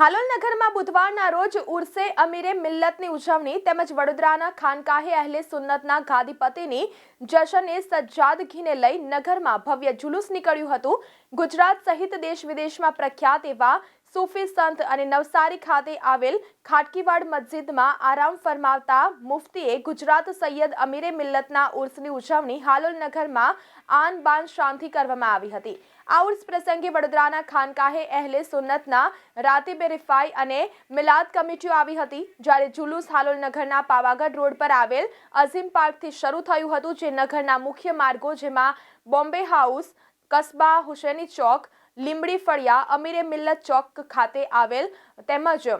હાલોલ નગરમાં બુધવારના રોજ ઉર્સે અમીરે મિલ્લતની ઉજવણી તેમજ વડોદરાના ખાનકાહે અહેલે સુન્નતના ગાદીપતિની જશને સજ્જાદગીને લઈ નગરમાં ભવ્ય જુલુસ નીકળ્યું હતું. ગુજરાત સહિત દેશ વિદેશમાં પ્રખ્યાત એવા સૂફી સંત અને નવસારી ખાતે આવેલ ખાટકીવાડ મસ્જિદમાં આરામ ફરમાવતા મુફતીએ ગુજરાત સૈયદ અમીરે મિલ્લતના ઉર્સની ઉજવણી હાલોલ નગરમાં આન બાન શાંતિ કરવામાં આવી હતી. આ ઉર્સ પ્રસંગે વડોદરાના ખાનકાહે અહેલે સુન્નતના રાતિબે રિફાઈ અને મિલાદ કમિટીઓ આવી હતી, જ્યારે જુલુસ હાલોલ નગરના પાવાગઢ રોડ પર આવેલ અઝીમ પાર્કથી શરૂ થયું હતું, જે નગરના મુખ્ય માર્ગો જેમાં બોમ્બે હાઉસ કસ્બા હુસેની ચોક, લીંબડી ફળિયા, અમીરે મિલ્લત ચોક ખાતે આવેલ તેમજ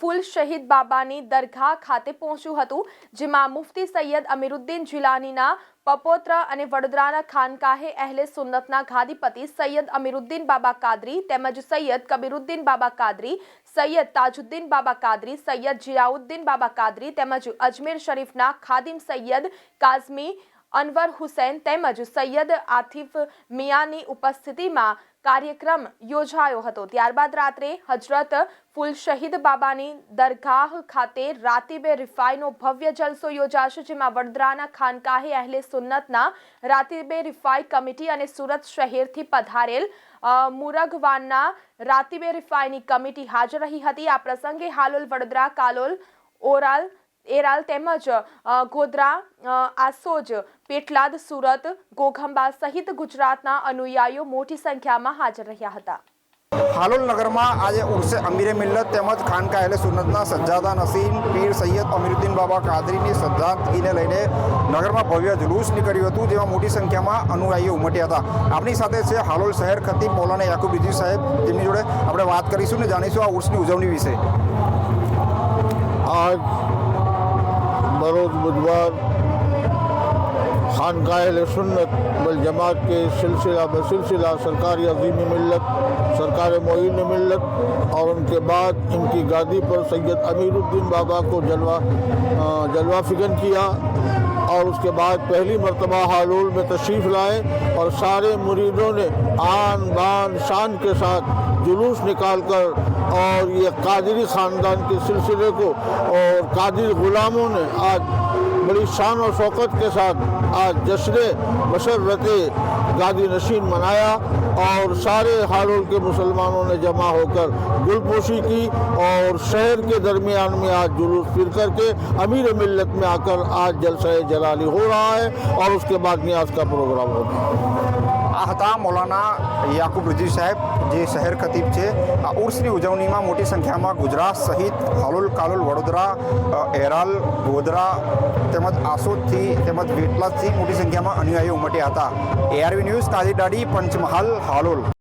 ફૂલ શહીદ બાબાની દરગાહ ખાતે પહોંચ્યું હતું, જેમાં મુફતી સૈયદ અમીરુદ્દીન જિલાનીના પપોત્ર અને વડોદરાના ખાનકાહે અહેલે સુન્નતના ગાદીપતિ સૈયદ અમીરુદ્દીન બાબા કાદરી તેમજ સૈયદ કબીરુદ્દીન બાબા કાદરી, સૈયદ તાજુદ્દીન બાબા કાદરી, સૈયદ જિયાઉદ્દીન બાબા કાદરી તેમજ અજમેર શરીફના ખાદિમ સૈયદ કાઝમી અનવર હુસૈન તેમજ સૈયદ આથિફ મિયાની ઉપસ્થિતિમાં કાર્યક્રમ યોજાયો હતો. ત્યારબાદ રાત્રે હજરત ફૂલ શહીદ બાબાની દરગાહ ખાતે રાતીબે રિફાઈનો ભવ્ય જલસો યોજાશે, જેમાં વડોદરાના ખાનકાહે અહેલે સુન્નતના રાતીબે રિફાઈ કમિટી અને સુરત શહેરથી પધારેલ મુરગવાનના રાતીબે રિફાઈની કમિટી હાજર રહી હતી. આ પ્રસંગે હાલોલ વડોદરા કાલોલ ઓરાલ એરાલ તેમજ ગોધરા આસોજ પેટલાદ સુરત ગોખંબા સહિત ગુજરાતના અનુયાયીઓ મોટી સંખ્યામાં હાજર રહ્યા હતા. હાલોલ નગરમાં આજે ઉર્સે અમીરે મિલ્લત તેમજ ખાનકા અહેલે સુન્નતના સજ્જાદા નસીમ પીર સૈયદ અમીરુદ્દીન બાબા કાદરીની સજ્જાદગીને લઈને નગરમાં ભવ્ય જુલુસ નીકળ્યું હતું જેમાં મોટી સંખ્યામાં અનુયાયીઓ ઉમટ્યા હતા. આપણી સાથે છે હાલોલ શહેર ખતીબ મૌલાના યાકુબ રીજી સાહેબ. તેમની જોડે આપણે વાત કરીશું ને જાણીશું આ ઉર્સની ઉજવણી વિશે. بروز بدھوار خانقاہ سنت والجماعت کے سلسلہ بسلسلہ سرکاری عظیم ملت، سرکار معین ملت، اور ان کے بعد ان کی گادی پر سید امیر الدین بابا کو جلوہ جلوہ فکن کیا۔ اور اس کے بعد پہلی مرتبہ حالول میں تشریف لائے اور سارے مریدوں نے آن بان شان کے ساتھ جلوس نکال کر اور یہ قادری خاندان کے سلسلے کو اور قادری غلاموں نے آج بڑی شان اور فوقت کے ساتھ آج جشن بشرت گادی نشین منایا اور سارے ہارول کے مسلمانوں نے جمع ہو کر گل پوشی کی اور شہر کے درمیان میں آج جلوس پھر کر کے امیر ملت میں آ کر آج جلسہ جلالی ہو رہا ہے اور اس کے بعد نیاز کا پروگرام ہوتا ہے હતા. મૌલાના યાકુબ રીજી સાહેબ, જે શહેર ખતીબ છે. આ ઉર્સની ઉજવણીમાં મોટી સંખ્યામાં ગુજરાત સહિત હાલોલ કાલોલ, વડોદરા એરાલ, ગોધરા તેમજ આસોદથી તેમજ વેટલાદથી મોટી સંખ્યામાં અનુયાયીઓ ઉમટ્યા હતા. A R V news Kajidadi Panchmahal, Halol.